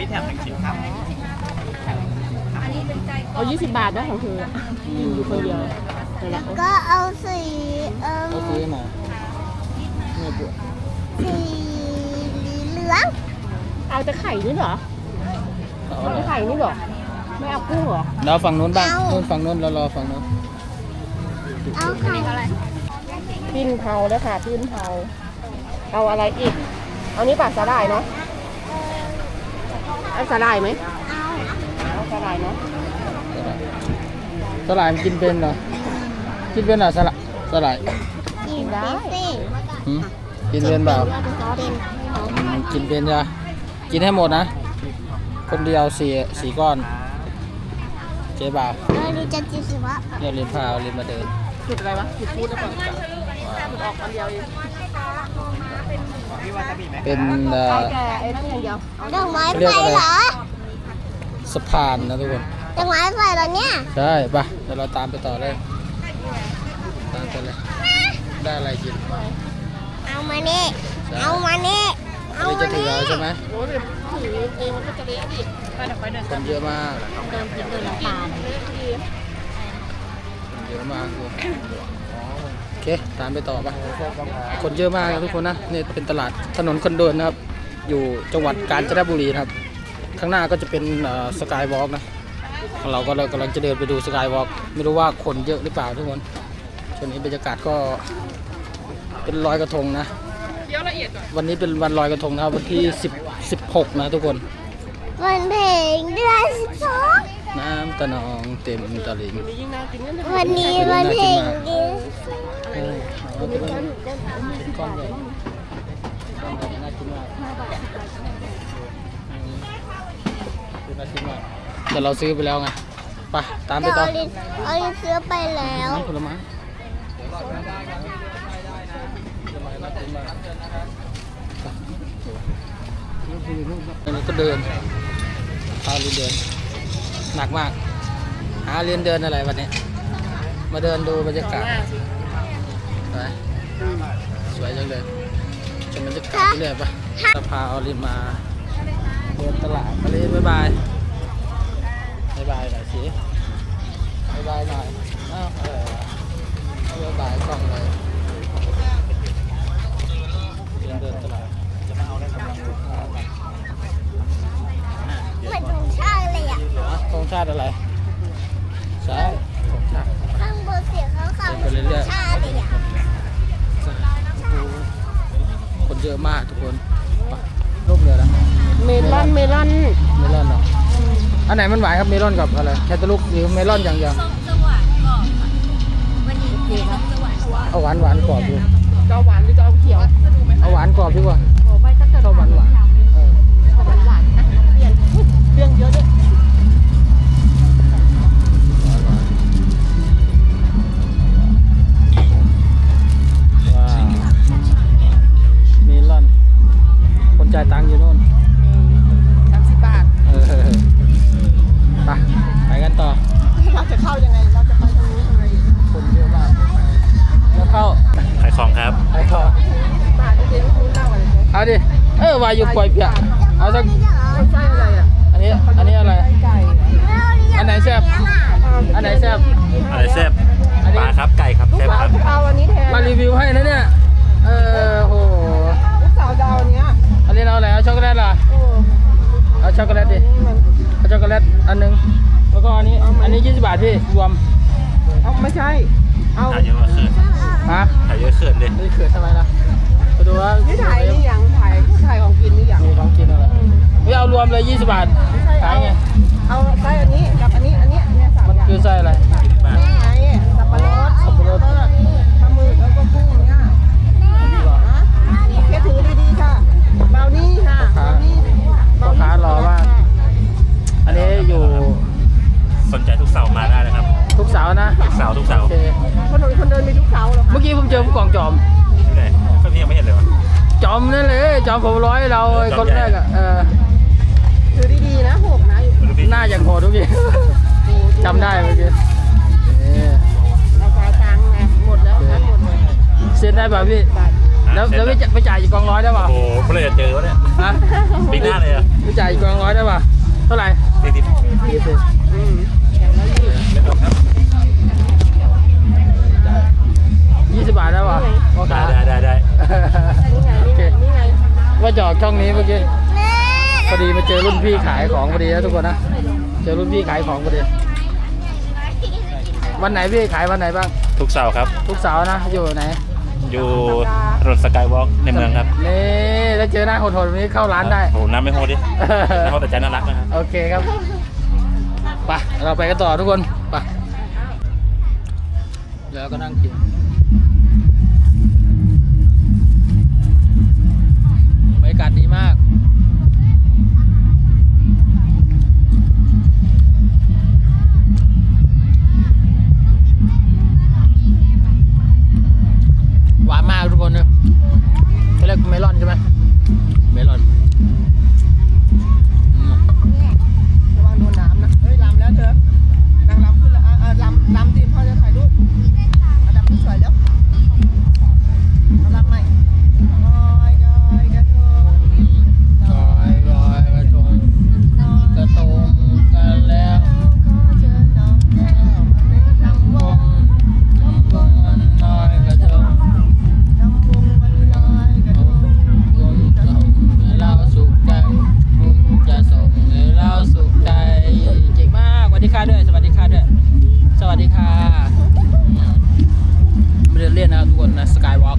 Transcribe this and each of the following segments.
พี่แถมหนึ่งชิ้นครับเอา20 บาทนะของเธอกินอยู่คนเดียวนั่นแหละก็เอาสีเอ่อก็ซื้อมาเนี่ยปวดสีเหลืองเอาแต่ไข่นี่เหรอเอาเอาอะไรแต่ไข่นี่เหรอไม่เอากุ้งเหรอเราฝั่งนู้นบ้างนู้นฝั่งนู้นเรารอฝั่งนู้นเอาไข่ปิ้นเผาแล้วค่ะปิ้นเผาเอาอะไรอีก เอานี่ป่ะสาหร่ายเนาะ เอาสาหร่ายไหมเอาเอาสาหร่ายเนาะสลายมันกินเป็นเหรอ กินเป็นเหรอสลายสลายกินได้สิหืมกินเป็นเปล่าเป็นอืมกินเป็นจ้ะกินให้หมดนะ คนเดียวสี่สี่ก้อน เจ๊บ่าวเออดีจะจิสิวะเนี่ยเรียนพาเรียนมาเดิน จุดอะไรวะจุดพูดแล้วก่อนจุดออกอันเดียวเอง พี่วาซาบิไหม เป็นเอ่เอาอแต่ไอ้นั่นอย่างเดียวเอาดอกไม้เรียไฟกอะไรเหรอสะพานนะทุกคนดอกไม้ไฟเหรอเนี่ยใช่ปะเดี๋ยวเราตามไปต่อเลยตามไปเลยได้อะไรกินเอามานี่เอามานี่อันเอานี้จะมาถึงนี่แล้วใช่ไหมโอ้ยถือเองมันก็จะเละดิไปเดี๋ยวไปเดินคนเยอะมากเดินกินเดินน้ำตาลเละดิคนเยอะมากทุกคนโอ เค ตามไปต่อปะคนเยอะมากนะทุกคนนะนี่เป็นตลาดถนนคนเดินนะครับ อยู่จังหวัดกาญจนบุรีนะครับ ข้างหน้าก็จะเป็นสกายวอล์กนะเราก็กำลังจะเดินไปดูสกายวอล์กไม่รู้ว่าคนเยอะหรือเปล่าทุกคนช่วงนี้บรรยากาศก็เป็นลอยกระทงนะวันนี้เป็นวันลอยกระทงนะครับวันที่10 16นะทุกคน วันเพลงเดือนสิบสอง น้ำตะนองเต็มตะลิงมียิ่งน่ากินนั่นเลยวันนี้วันเพลงเดือนเออเอาไปเลยเป็นก้อนใหญ่ก้อนใหญ่น่ากินมากอืมคือน่ากินมากแต่เราซื้อไปแล้วไงไปตามไปเดี๋ยวต่อเอาลินเอาลินซื้อไปแล้วผลไม้อันนี้ก็เดินพาเรียนเดิน หนักมาก หาเรียนเดินอะไรวันนี้ มาเดินดูบรรยากาศสวยจังเลยชมบรรยากาศเรื่อยปะจะพาออลินมาเดินตลาดออลินบ๊ายบายบ๊ายบายหน่อยสิบ๊ายบายหน่อย ชาติอะไร ใช่ธงชาติข้างบนเสียงเขาขาวไปเรื่อยๆชาเลยอะคนเยอะมากทุกคนไปรูปเรือแล้วเมลอนเมลอนเมลอนเนาะอันไหนมันหวานครับเมลอนกับอะไรแคตาลูกหรือเมลอนอย่างเดียวเอาหวานหวานกรอบดูจะเอาหวานหรือจะเอาเขียวเอาหวานกรอบดีกว่าโอ้ไม่ถ้าเกิดชอบหวานหวาน ออวาอยู่ปล่อยเปียกเอาสักไม่ใช่อะไรอะอันนี้อันนี้อะไรไก่อันไหนแซ่บอันไหนแซ่บอะไรแซ่บอันนี้ปลาครับไก่ครับลูกแซ่บสาควรับจะเอาอันนี้แทนมารีวิวให้นะเนี่ยเออโอ้โหลูกสาวจะเอาอันเนี้ยอันนี้เราอะไรเอาช็อกโกแลตเหรอโอ้เอาช็อกโกแลตดินี่มันเอาช็อกโกแลตอันหนึงแล้วก็อันนี้อันนี้20บาทพี่รวมเอาไม่ใช่เอาถ่ายเยอะกว่าเขินฮะถ่ายเยอะเขินเลยนี่เขินทำไมล่ะไปดูว่านี่ถ่ายนี่อย่างถ่ายถ่ายของกินนี่อย่างมีของกินอะไรไม่เอารวมเลย 20 บาทขายไง เอาไส้อันนี้กับอันนี้ อันนี้เนี่ยสามมันอย่างคือไส้อะไร อมผมร้อยเราไอ้จคอมนใหญ่แรกอะเออถือดีๆนะหกนะอยู่ไม่รู้พี่หน้าอย่างโหดทุกทีจำได้เมื่อกี้นี่เราจ่ายตังค์ไงหมดแล้วนะหมดเลยเซ็นได้ป่ะพี่บาทแล้วแล้วไปจ่ายไปจ่ายอีกกองร้อยได้ป่ะโอ้โหเมื่อไหรจะเจอวะเนี่ยฮะปีหน้าเลยอะพี่จ่ายอีกกองร้อยได้ป่ะเท่าไหร่สี่สิบยี่สิบอืมอย่างละยี่ไม่ต้องครับ ออกช่องนี้เมื่อกี้แม่พอดีมาเจอรุ่นพี่ขายของพอดีนะทุกคนนะเจอรุ่นพี่ขายของพอดี วันไหนพี่ขายวันไหนบ้าง ทุกเสาร์ครับ ทุกเสาร์นะอยู่ไหน อยู่ถนนสกายวอล์กในเมืองครับนี่ถ้าเจอหน้าโหดๆแบบนี้เข้าร้านได้โอ้โหน้ำไม่โหดดิน้ำโหดแต่ใจน่ารักนะครับโอเคครับไปเราไปกันต่อทุกคนไปแล้วก็นั่งกิน ได้เล่นนะทุกคนนะสกายวอล์ก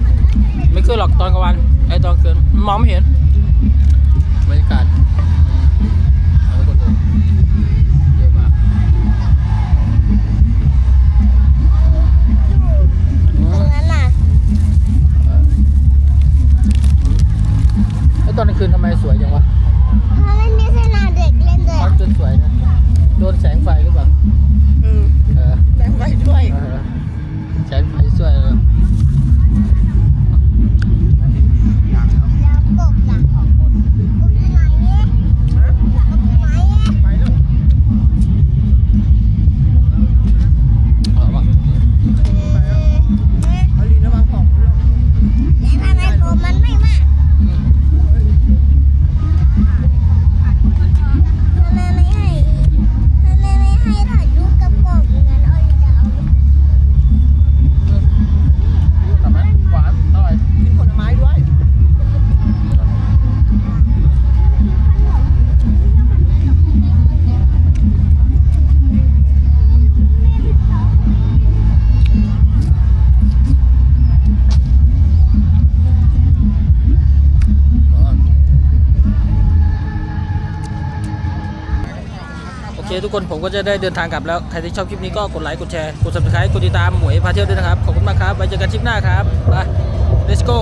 ไม่ขึ้นหรอกตอนกลางวันไอ้ตอนคืนมองไม่เห็นบรรยากาศเอาทุกคนดูเยอะมากตรงนั้นน่ะไอ้ตอนกลางคืนทำไมสวยจังวะเพราะมันมีสนามเด็กเล่นด้วยพักจนสวยนะโดนแสงไฟหรือเปล่า เคทุกคนผมก็จะได้เดินทางกลับแล้ว ใครที่ชอบคลิปนี้ก็กดไลค์กดแชร์กด subscribe กดติดตามหมวยพาเที่ยวด้วยนะครับ ขอบคุณมากครับไว้เจอกันคลิปหน้าครับไป let's go